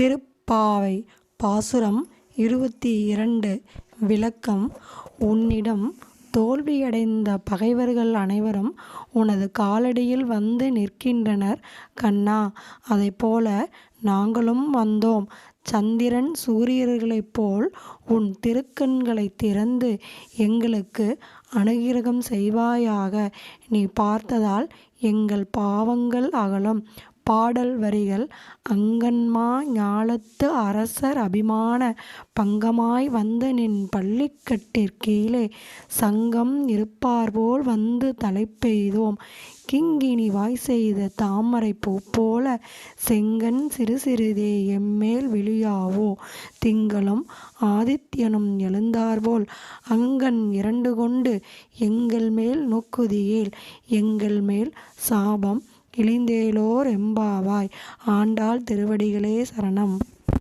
திருப்பாவை பாசுரம் இருபத்தி இரண்டு விளக்கம். உன்னிடம் தோல்வியடைந்த பகைவர்கள் அனைவரும் உனது காலடியில் வந்து நிற்கின்றனர். கண்ணா அதைப்போல நாங்களும் வந்தோம். சந்திரன் சூரியர்களைப் போல் உன் திருக்கண்களை திறந்து எங்களுக்கு அனுகிரகம் செய்வாயாக. நீ பார்த்ததால் எங்கள் பாவங்கள் அகலும். பாடல் வரிகள் அங்கன்மா ஞாலத்து அரசர் அபிமான பங்கமாய் வந்து நின் பள்ளிக்கட்டிற்கீழே சங்கம் இருப்பார்போல் வந்து தலைப்பெய்தோம் கிங்கினி வாய்செய்த தாமரைப் செங்கன் சிறு சிறிதே எம்மேல் விழியாவோ. திங்களும் ஆதித்யனும் எழுந்தார்போல் அங்கன் இரண்டு கொண்டு எங்கள் மேல் நோக்குதியேல் எங்கள் மேல் சாபம் இழிந்தேலோர் எம்பாவாய். ஆண்டாள் திருவடிகளே சரணம்.